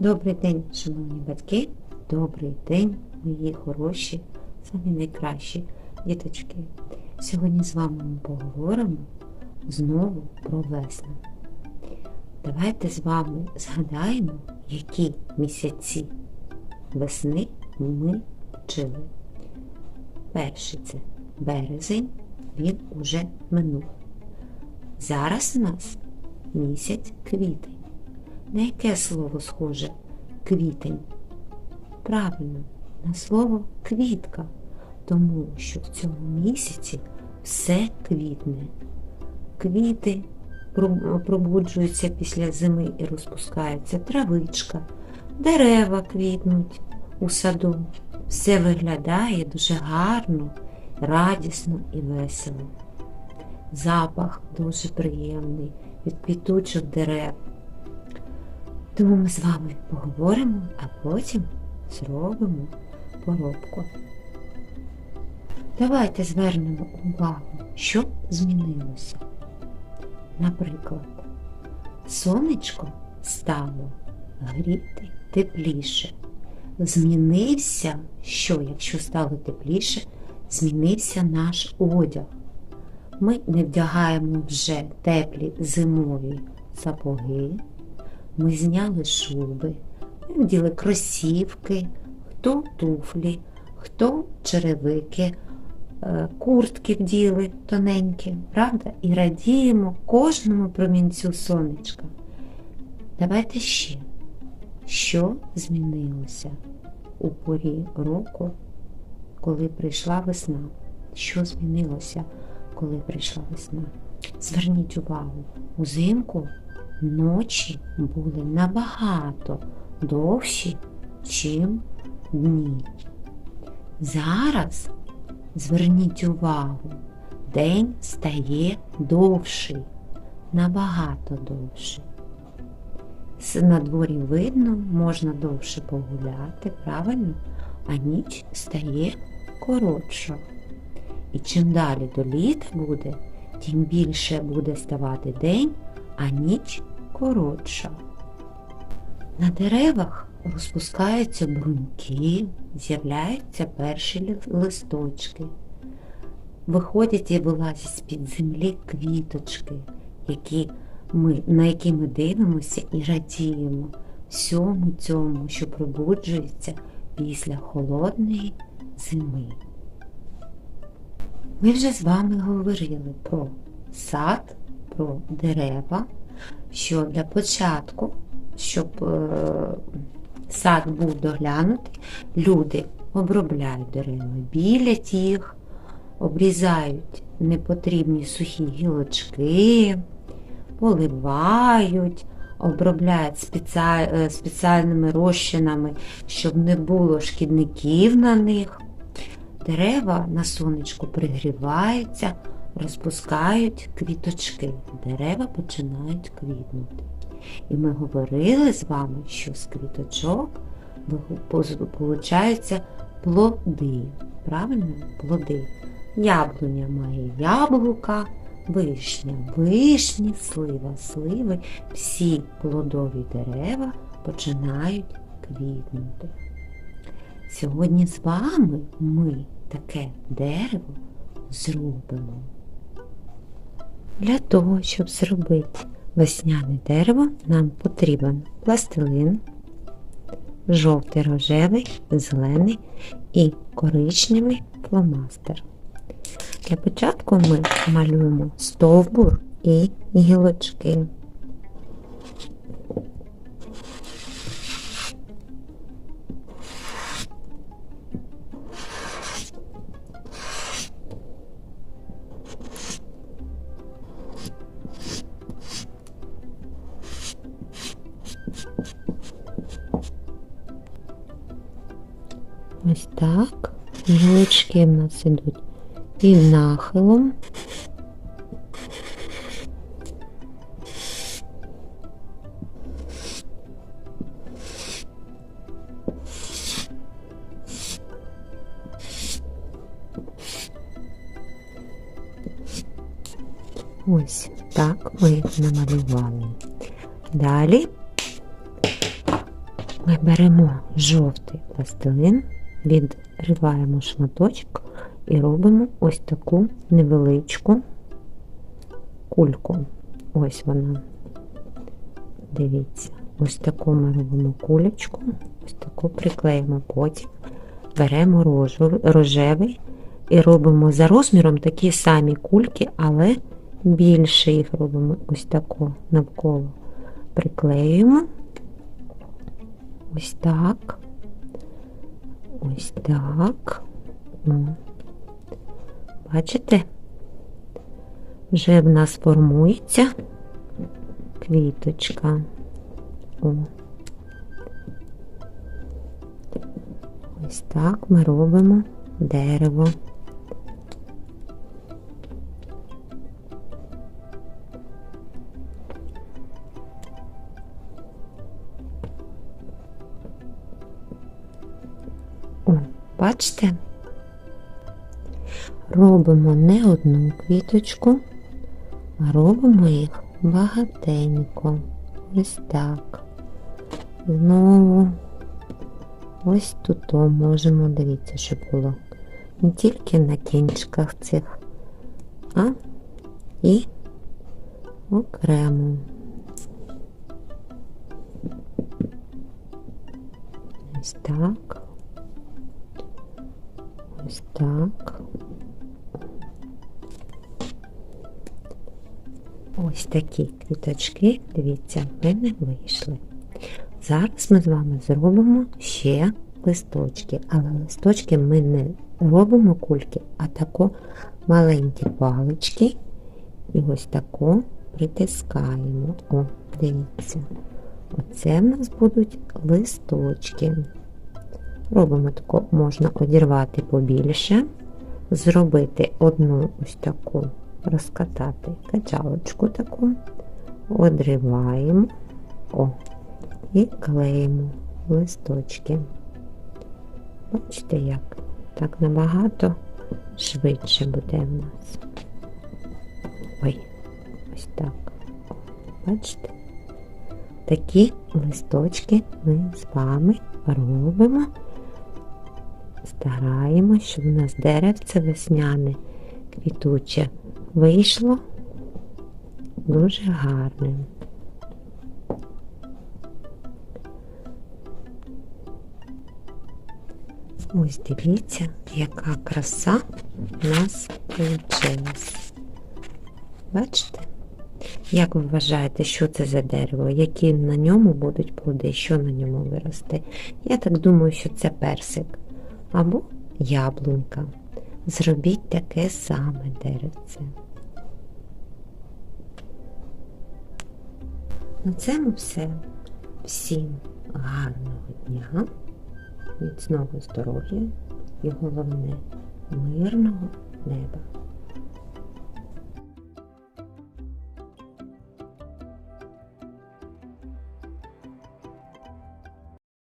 Добрий день, шановні батьки, добрий день, мої хороші, самі найкращі діточки. Сьогодні з вами ми поговоримо знову про весну. Давайте з вами згадаємо, які місяці весни ми вчили. Перший це березень, він уже минув. Зараз у нас місяць квітень. На яке слово схоже квітень? Правильно, на слово квітка, тому що в цьому місяці все квітне. Квіти пробуджуються після зими і розпускаються травичка, дерева квітнуть у саду. Все виглядає дуже гарно, радісно і весело. Запах дуже приємний від квітучих дерев. Тому ми з вами поговоримо, а потім зробимо поробку. Давайте звернемо увагу, що змінилося. Наприклад, сонечко стало гріти тепліше. Змінився, що, якщо стало тепліше, змінився наш одяг. Ми не вдягаємо вже теплі зимові сапоги, ми зняли шуби, вділи кросівки, хто туфлі, хто черевики, е, куртки вділи тоненькі, правда? І радіємо кожному промінцю сонечка. Давайте ще, що змінилося у порі року, коли прийшла весна? Що змінилося, коли прийшла весна? Зверніть увагу, узимку ночі були набагато довші, чим дні. Зараз зверніть увагу, день стає довший, набагато довший. На дворі видно, можна довше погуляти, правильно, а ніч стає коротша. І чим далі до літа буде, тим більше буде ставати день, а ніч коротша. На деревах розпускаються бруньки, з'являються перші листочки. Виходять і вилазять з-під землі квіточки, які ми, на які ми дивимося і радіємо всьому цьому, що пробуджується після холодної зими. Ми вже з вами говорили про сад, про дерева, що для початку, щоб е, сад був доглянутий, люди обробляють дерева, білять їх, обрізають непотрібні сухі гілочки, поливають, обробляють е, спеціальними розчинами, щоб не було шкідників на них. Дерева на сонечку пригріваються, розпускають квіточки. Дерева починають квітнути. І ми говорили з вами, що з квіточок получаються плоди. Правильно? Плоди. Яблуня має яблука, вишня, вишні, слива, сливи. Всі плодові дерева починають квітнути. Сьогодні з вами ми таке дерево зробимо. Для того, щоб зробити весняне дерево, нам потрібен пластилин, жовтий рожевий, зелений і коричневий фломастер. Для початку ми малюємо стовбур і гілочки. Ось так. Гілочки в нас ідуть під нахилом. Ось так ми їх намалювали. Далі ми беремо жовтий пластилин, відриваємо шматочок і робимо ось таку невеличку кульку. Ось вона. Дивіться, ось таку ми робимо кулечку, ось таку приклеїмо. Потім беремо рожевий і робимо за розміром такі самі кульки, але більше їх робимо ось тако навколо. Приклеюємо. Ось так. Ось так. Бачите? Вже в нас формується квіточка. О. Ось так ми робимо дерево. Бачите? Робимо не одну квіточку, а робимо їх багатенько. Ось так. Знову ось тут можемо, дивіться, щоб було не тільки на кінчиках цих, а і окремо. Ось так. Ось так. Ось такі квіточки, дивіться, в мене вийшли. Зараз ми з вами зробимо ще листочки, але листочки ми не робимо кульки, а тако маленькі палички і ось тако притискаємо. О, дивіться. Оце в нас будуть листочки. Робимо тако, можна одірвати побільше, зробити одну ось таку, розкатати качалочку таку, одриваємо о, і клеїмо листочки. Бачите, як? Так набагато швидше буде в нас. Ой, ось так. Бачите? Такі листочки ми з вами робимо. Стараємось, щоб у нас деревце весняне, квітуче вийшло дуже гарним. Ось дивіться, яка краса у нас вийшла. Бачите? Як ви вважаєте, що це за дерево? Які на ньому будуть плоди, що на ньому виросте? Я так думаю, що це персик або яблунька. Зробіть таке саме деревце. На цьому все. Всім гарного дня, міцного здоров'я і головне мирного неба.